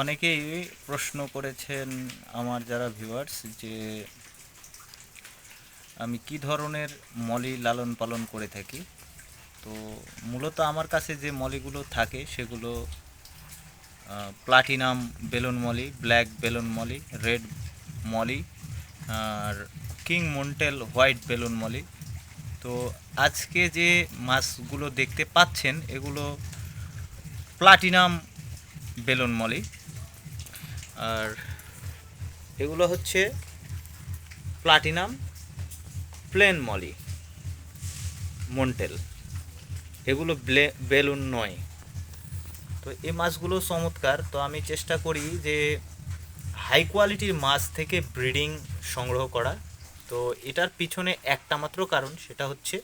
অনেকেই প্রশ্ন করেছেন আমার যারা ভিউয়ার্স যে আমি কি ধরনের মলি লালন পালন করে থাকি। তো মূলত আমার কাছে যে মলিগুলো থাকে সেগুলো platinum balloon molly black balloon molly red molly, আর কিং মন্টেল হোয়াইট বেলুন মলি। তো আজকে যে মাছগুলো দেখতে পাচ্ছেন, এগুলো প্লাটিনাম বেলুন মলি। আর এগুলো হচ্ছে প্লাটিনাম প্লেন মলি, মন্টেল। এগুলো ব্লে- বেলুন নয়। তো এই মাছগুলো চমৎকার। তো আমি চেষ্টা করি যে হাই কোয়ালিটির মাছ থেকে ব্রিডিং সংগ্রহ করা। তো এটার পিছনে একটা মাত্র কারণ, সেটা হচ্ছে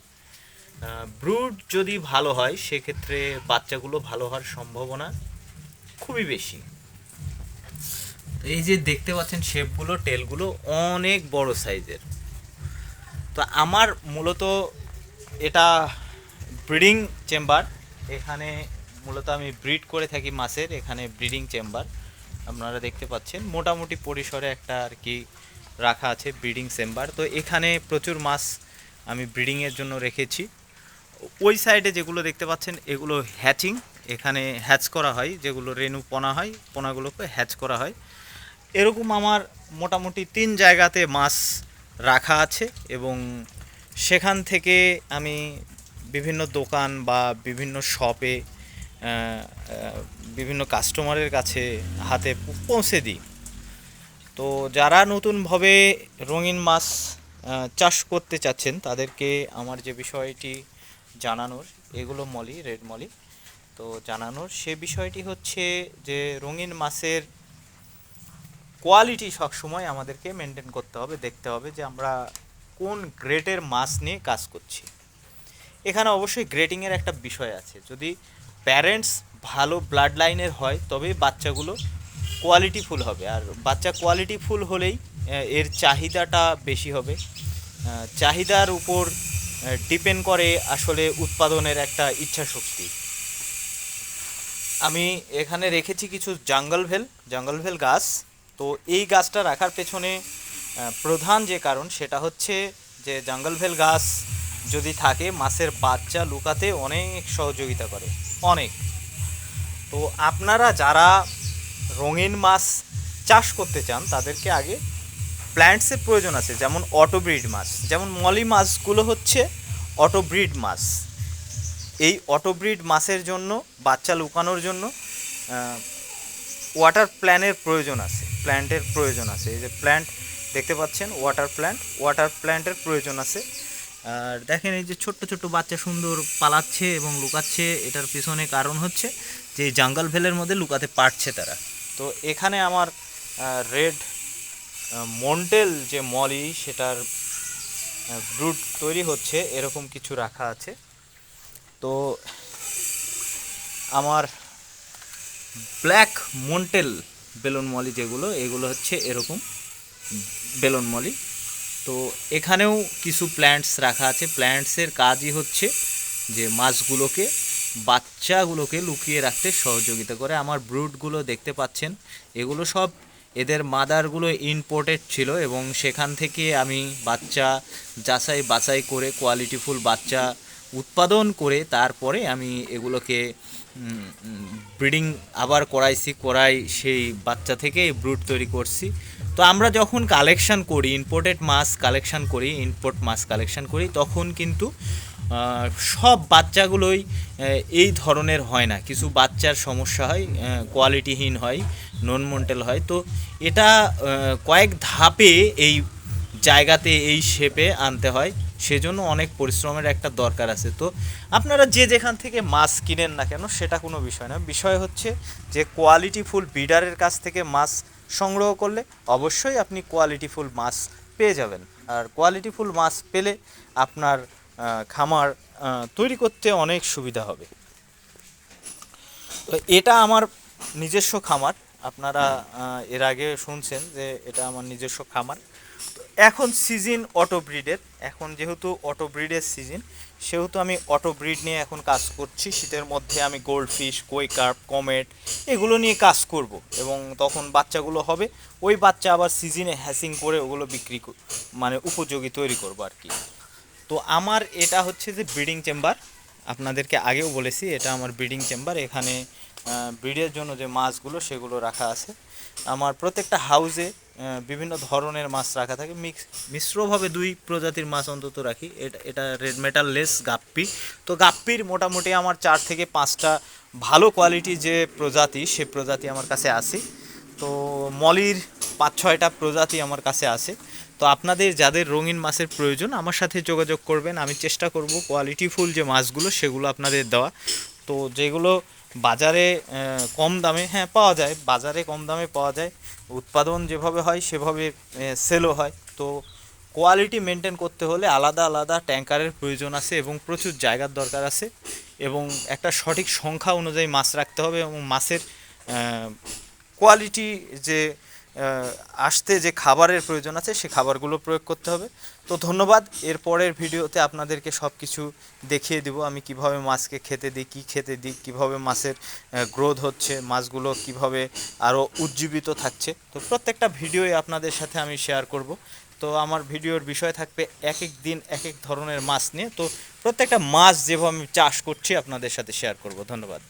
ব্রুড যদি ভালো হয়, সেক্ষেত্রে বাচ্চাগুলো ভালো হওয়ার সম্ভাবনা। খুবই বেশি। এই যে দেখতে পাচ্ছেন শেপগুলো, টেলগুলো অনেক বড় সাইজের। তো আমার মূলত এটা ব্রিডিং চেম্বার। এখানে মূলত আমি ব্রিড করে থাকি মাছের, এখানে ব্রিডিং চেম্বার। আপনারা দেখতে পাচ্ছেন, মোটামুটি পরিসরে একটা আর কি রাখা আছে ব্রিডিং চেম্বার। তো এখানে প্রচুর মাছ আমি ব্রিডিংয়ের জন্য রেখেছি। ওই সাইডে যেগুলো দেখতে পাচ্ছেন, এগুলো হ্যাচিং। এখানে হ্যাচ করা হয়, যেগুলো রেনু পোনা হয়, পোনাগুলোকে হ্যাচ করা হয়। এরকম আমার মোটামুটি তিন জায়গাতে মাছ রাখা আছে এবং সেখান থেকে আমি বিভিন্ন দোকান বা বিভিন্ন শপে বিভিন্ন কাস্টমারের কাছে হাতে পৌঁছে দিই। তো যারা নতুনভাবে রঙিন মাছ চাষ করতে চাচ্ছেন, তাদেরকে আমার যে বিষয়টি জানানোর, এগুলো মলি রেড মলি। তো জানানোর। সে বিষয়টি হচ্ছে যে রঙিন মাছের কোয়ালিটি সবসময় আমাদেরকে মেনটেন করতে হবে দেখতে হবে যে আমরা কোন গ্রেডের মাছ নিয়ে কাজ করছি। এখানে অবশ্যই গ্রেডিংয়ের একটা বিষয় আছে। যদি প্যারেন্টস ভালো ব্লাড লাইনের হয় তবে বাচ্চাগুলো কোয়ালিটিফুল হবে। আর বাচ্চা কোয়ালিটিফুল হলেই আহ, এর চাহিদাটা বেশি হবে। চাহিদার উপর ডিপেন্ড করে আসলে উৎপাদনের একটা ইচ্ছা শক্তি আমি এখানে রেখেছি কিছু জঙ্গল ভেল জঙ্গল ভেল গাছ। তো এই গাছটা রাখার পেছনে প্রধান যে কারণ সেটা হচ্ছে যে জঙ্গল ভেল গাছ যদি থাকে, মাছের বাচ্চা লুকাতে অনেক সহযোগিতা করে। অনেক। তো আপনারা যারা রঙিন মাছ চাষ করতে চান, তাদেরকে আগে প্ল্যান্টসের প্রয়োজন আছে, যেমন অটোব্রিড মাছ। যেমন মলি মাছগুলো হচ্ছে অটোব্রিড মাছ। এই অটোব্রিড মাছের জন্য, বাচ্চা লুকানোর জন্য ওয়াটার প্ল্যানের প্রয়োজন আছে প্ল্যান্টের প্রয়োজন আছে। এই যে প্ল্যান্ট দেখতে পাচ্ছেন ওয়াটার প্ল্যান্ট ওয়াটার প্ল্যান্টের প্রয়োজন আছে। আর দেখেন এই যে ছোট্ট ছোট্ট বাচ্চা সুন্দর পালাচ্ছে এবং লুকাচ্ছে, এটার পিছনে কারণ হচ্ছে যে জঙ্গল ভেলের মধ্যে লুকাতে পারছে তারা। তো এখানে আমার রেড মন্টেল যে মলি, সেটার ব্রুড তৈরি হচ্ছে, এরকম কিছু রাখা আছে। তো আমার ব্ল্যাক মন্টেল বেলুন মলি যেগুলো, এগুলো হচ্ছে এরকম বেলুন মলি। তো এখানেও কিছু প্ল্যান্টস রাখা আছে। প্ল্যান্টসের কাজই হচ্ছে যে মাছগুলোকে, বাচ্চাগুলোকে লুকিয়ে রাখতে সহযোগিতা করে। আমার ব্রুডগুলো দেখতে পাচ্ছেন, এগুলো সব এদের মাদারগুলো ইম্পোর্টেড ছিল এবং সেখান থেকে আমি বাচ্চা যাচাই বাছাই করে কোয়ালিটিফুল বাচ্চা উৎপাদন করে তারপরে আমি এগুলোকে ব্রিডিং আবার করাইছি, করাই সেই বাচ্চা থেকে ব্রুড তৈরি করছি। তো আমরা যখন কালেকশন করি ইম্পোর্টেড মাছ কালেকশন করি ইম্পোর্ট মাছ কালেকশন করি, তখন কিন্তু সব বাচ্চাগুলোই এই ধরনের হয় না। কিছু বাচ্চার সমস্যা হয় কোয়ালিটিহীন হয় নন মন্টেল হয়। তো এটা কয়েক ধাপে এই জায়গাতে, এই শেপে আনতে হয়। সেজন্য অনেক পরিশ্রমের একটা দরকার আছে। তো আপনারা যে যেখান থেকে মাছ কিনেন না কেন, সেটা কোনো বিষয় না। বিষয় হচ্ছে যে কোয়ালিটিফুল বিডারের কাছ থেকে মাছ সংগ্রহ করলে অবশ্যই আপনি কোয়ালিটিফুল মাছ পেয়ে যাবেন। আর কোয়ালিটিফুল মাছ পেলে আপনার খামার তৈরি করতে অনেক সুবিধা হবে। তো এটা আমার নিজস্ব খামার। আপনারা এর আগে শুনছেন যে এটা আমার নিজস্ব খামার। এখন সিজন অটো ব্রিডের এখন যেহেতু অটো ব্রিডের সিজন সেহেতু আমি অটো ব্রিড নিয়ে এখন কাজ করছি। শীতের মধ্যে আমি গোল্ড ফিশ কই কার্প কমেট এগুলো নিয়ে কাজ করব এবং তখন বাচ্চাগুলো হবে, ওই বাচ্চা আবার সিজনে হ্যাসিং করে ওগুলো বিক্রি কর- মানে উপযোগী তৈরি করব আর কি। তো আমার এটা হচ্ছে যে ব্রিডিং চেম্বার আপনাদেরকে আগেও বলেছি, এটা আমার ব্রিডিং চেম্বার এখানে ব্রিডের জন্য যে মাছগুলো সেগুলো রাখা আছে। আমার প্রত্যেকটা হাউসে বিভিন্ন ধরনের মাছ রাখা থাকে। মিক্স, মিশ্রভাবে দুই প্রজাতির মাছ অন্তত রাখি। এটা এটা রেড মেটাল লেস গাপ্পি। তো গাপ্পির মোটামুটি আমার চার থেকে পাঁচটা ভালো কোয়ালিটি যে প্রজাতি, সে প্রজাতি আমার কাছে আছে। তো মলির পাঁচ, ছয়টা প্রজাতি আমার কাছে আছে। তো আপনাদের যাদের রঙিন মাছের প্রয়োজন, আমার সাথে যোগাযোগ করবেন। আমি চেষ্টা করব কোয়ালিটিফুল যে মাছগুলো, সেগুলো আপনাদের দেওয়া। তো যেগুলো বাজারে কম দামে হ্যাঁ পাওয়া যায়। বাজারে কম দামে পাওয়া যায়। উৎপাদন যেভাবে হয়, সেভাবে সেলও হয়। তো কোয়ালিটি মেনটেন করতে হলে আলাদা আলাদা ট্যাঙ্কারের প্রয়োজন আছে এবং প্রচুর জায়গার দরকার আছে এবং একটা সঠিক সংখ্যা অনুযায়ী মাছ রাখতে হবে এবং মাছের কোয়ালিটি যে আসতে যে খাবারের প্রয়োজন আছে, সে খাবারগুলো প্রয়োগ করতে হবে। তো ধন্যবাদ, এর পরের ভিডিওতে আপনাদেরকে সব কিছু দেখিয়ে দিব, আমি কীভাবে মাছকে খেতে দিই, কী খেতে দিই, কীভাবে মাছের গ্রোথ হচ্ছে, মাছগুলো কীভাবে আরও উজ্জীবিত থাকছে। তো প্রত্যেকটা ভিডিওই আপনাদের সাথে আমি শেয়ার করব। তো আমার ভিডিওর বিষয় থাকবে এক এক দিন, এক এক ধরনের মাছ নিয়ে। তো প্রত্যেকটা মাছ যেভাবে আমি চাষ করছি, আপনাদের সাথে শেয়ার করব। ধন্যবাদ।